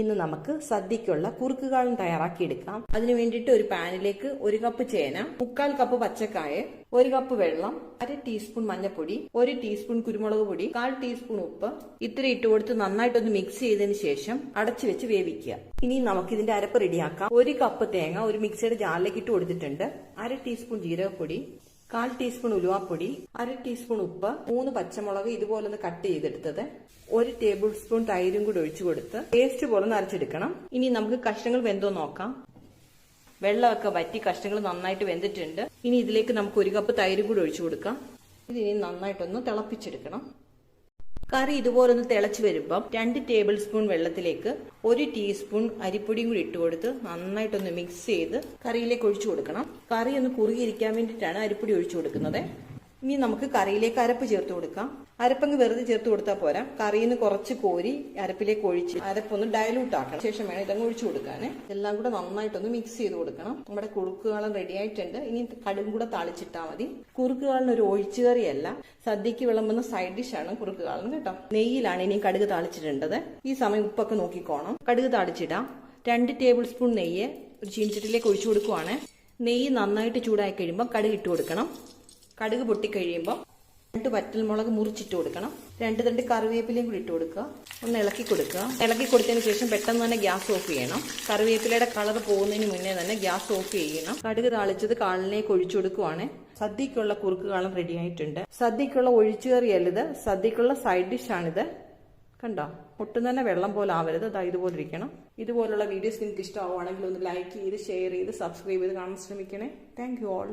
ഇന്ന് നമുക്ക് സദ്യക്കുള്ള കുറുക്കുകാളും തയ്യാറാക്കിയെടുക്കാം. അതിനു വേണ്ടിയിട്ട് ഒരു പാനിലേക്ക് ഒരു കപ്പ് ചേന മുക്കാൽ കപ്പ് പച്ചക്കായ ഒരു കപ്പ് വെള്ളം അര ടീസ്പൂൺ മഞ്ഞൾപ്പൊടി ഒരു ടീസ്പൂൺ കുരുമുളക് പൊടി കാൽ ടീസ്പൂൺ ഉപ്പ് ഇത്ര ഇട്ട് കൊടുത്ത് നന്നായിട്ടൊന്ന് മിക്സ് ചെയ്തതിന് ശേഷം അടച്ചു വെച്ച് വേവിക്കുക. ഇനി നമുക്ക് ഇതിന്റെ അരപ്പ് റെഡിയാക്കാം ഒരു കപ്പ് തേങ്ങ ഒരു മിക്സിയുടെ ജാറിലേക്ക് ഇട്ട് കൊടുത്തിട്ടുണ്ട്. അര ടീസ്പൂൺ ജീരകപ്പൊടി കാൽ ടീസ്പൂൺ ഉലുവാപ്പൊടി അര ടീസ്പൂൺ ഉപ്പ് മൂന്ന് പച്ചമുളക് ഇതുപോലെ ഒന്ന് കട്ട് ചെയ്തെടുത്തത്. ഒരു ടേബിൾ സ്പൂൺ തൈരും കൂടി ഒഴിച്ചു കൊടുത്ത് പേസ്റ്റ് പോലെ അരച്ചെടുക്കണം ഇനി നമുക്ക് കഷ്ണങ്ങൾ വെന്തോ നോക്കാം. വെള്ളമൊക്കെ വറ്റി കഷ്ണങ്ങൾ നന്നായിട്ട് വെന്തിട്ടുണ്ട്. ഇനി ഇതിലേക്ക് നമുക്ക് ഒരു കപ്പ് തൈരും കൂടി ഒഴിച്ചു കൊടുക്കാം. ഇത് ഇനി നന്നായിട്ടൊന്ന് തിളപ്പിച്ചെടുക്കണം. കറി ഇതുപോലൊന്ന് തിളച്ച് വരുമ്പം രണ്ട് ടേബിൾ സ്പൂൺ വെള്ളത്തിലേക്ക് ഒരു ടീസ്പൂൺ അരിപ്പൊടിയും കൂടി ഇട്ട് കൊടുത്ത് നന്നായിട്ടൊന്ന് മിക്സ് ചെയ്ത് കറിയിലേക്ക് ഒഴിച്ചു കൊടുക്കണം. കറി ഒന്ന് കുറുകിയിരിക്കാൻ വേണ്ടിയിട്ടാണ് അരിപ്പൊടി ഒഴിച്ചു കൊടുക്കുന്നത്. ഇനി നമുക്ക് കറിയിലേക്ക് അരപ്പ് ചേർത്ത് കൊടുക്കാം. അരപ്പങ്ങ് വെറുതെ ചേർത്ത് കൊടുത്താൽ പോരാ. കറിയിൽ നിന്ന് കുറച്ച് കോരി അരപ്പിലേക്ക് ഒഴിച്ച് അരപ്പൊന്ന് ഡയലൂട്ട് ആക്കണം. ശേഷം വേണം ഇതങ്ങ് ഒഴിച്ചു കൊടുക്കാനേ. എല്ലാം കൂടെ നന്നായിട്ടൊന്ന് മിക്സ് ചെയ്ത് കൊടുക്കണം. നമ്മുടെ കുറുക്കുകാളം റെഡി ആയിട്ടുണ്ട്. ഇനി കടുകും കൂടെ താളിച്ചിട്ടാൽ മതി. കുറുക്കുകാളിന് ഒരു ഒഴിച്ചുകറിയല്ല സദ്യക്ക് വിളമ്പുന്ന സൈഡ് ഡിഷാണ് കുറുക്കുകാളൻ കേട്ടോ. നെയ്യിലാണ് ഇനി കടുക് താളിച്ചിട്ടുണ്ടത് ഈ സമയം ഉപ്പൊക്കെ നോക്കിക്കോണം. കടുക് താളിച്ചിടാം. രണ്ട് ടേബിൾ സ്പൂൺ നെയ്യ് ഒരു ചീനിച്ചട്ടിലേക്ക് ഒഴിച്ചു കൊടുക്കുവാണ്. നെയ്യ് നന്നായിട്ട് ചൂടായി കഴിയുമ്പോൾ കടുക് ഇട്ട് കൊടുക്കണം. കടുക് പൊട്ടിക്കഴിയുമ്പോൾ രണ്ട് വറ്റൽമുളക് മുറിച്ചിട്ട് കൊടുക്കണം. രണ്ട് രണ്ട് കറിവേപ്പിലയും കൂടി ഇട്ട് കൊടുക്കുക. ഒന്ന് ഇളക്കി കൊടുക്കുക. ഇളക്കി കൊടുത്തതിന് ശേഷം പെട്ടെന്ന് തന്നെ ഗ്യാസ് ഓഫ് ചെയ്യണം. കറിവേപ്പിലയുടെ കളർ പോകുന്നതിന് മുന്നേ തന്നെ ഗ്യാസ് ഓഫ് ചെയ്യണം. കടുക് താളിച്ചത് കാളിലേക്ക് ഒഴിച്ചു കൊടുക്കുവാണ്. സദ്യക്കുള്ള കുറുക്ക് കാളം റെഡി ആയിട്ടുണ്ട്. സദ്യക്കുള്ള ഒഴിച്ചുകറിയല്ലത് സദ്യക്കുള്ള സൈഡ് ഡിഷാണിത് കണ്ടോ? ഒട്ടും തന്നെ വെള്ളം പോലെ ആവരുത്. അതാ ഇതുപോലെ ഇരിക്കണം. ഇതുപോലുള്ള വീഡിയോസ് നിങ്ങൾക്ക് ഇഷ്ടമാവുകയാണെങ്കിൽ ഒന്ന് ലൈക്ക് ചെയ്ത് ഷെയർ ചെയ്ത് സബ്സ്ക്രൈബ് ചെയ്ത് കാണാൻ ശ്രമിക്കണേ. Thank you all